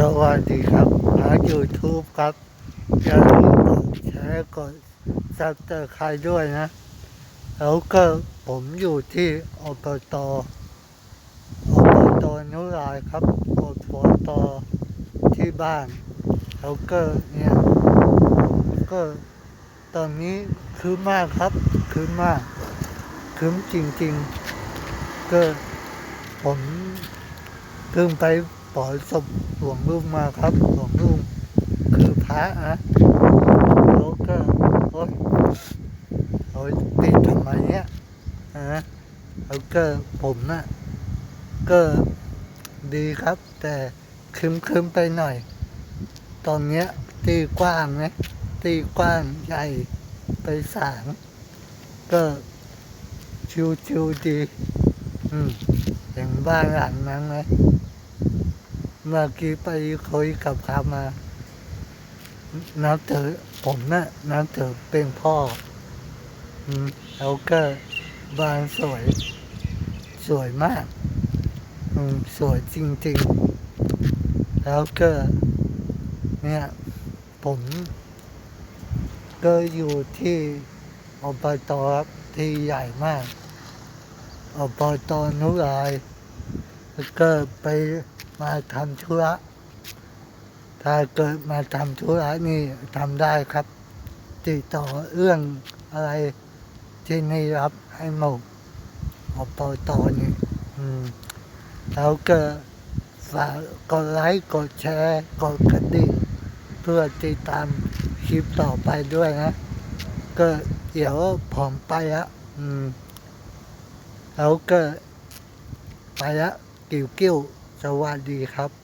สวัสดีครับหา YouTube ครับ อย่าลืมกดแชร์กดซับสไครด้วยนะ แล้วก็ผมอยู่ที่อบตอบตนุรายครับอบตที่บ้าน แล้วก็เนี่ยผมก็ตอนนี้คืมมากครับ คืมมาก คืมจริง ๆ ก็ผมเพิ่งไป ปล่อยศพหลวงลุงมาครับหลวงลุงคือพระนะแล้วก็โอ๊ยโอ๊ยติดทำไมเนี่ยนะแล้วก็ผมน่ะก็ดีครับ แต่คึมคึมๆไปหน่อย ตอนเนี้ยตีกว้างนะตีกว้างใหญ่ไปสางก็ชิวๆดี อืมอย่างบ้านหลังนั้นไหม เมื่อกี้ไปคุยกับเขามานับถือผมนะ่ะนับถือเป็นพ่อแล้วก็บ้านสวย สวยมากสวยจริงๆ แล้วก็ เนี่ย ผม ก็อยู่ที่อบตครับที่ใหญ่มากอบตนุรายแล้วก็ไป มาทำธุระ ถ้าเกิดมาทำธุระนี่ทำได้ครับ ติดต่อเรื่องอะไรที่นี่รับให้หมดอบตนี่อืมแล้วก็ฝากกดไลค์กดแชร์กดกระดิ่งเพื่อติดตามคลิปต่อไปด้วยนะ ก็เดี๋ยวผมไปละอืมแล้วก็ไปละกิ้วกิ้ว วัสดีครับ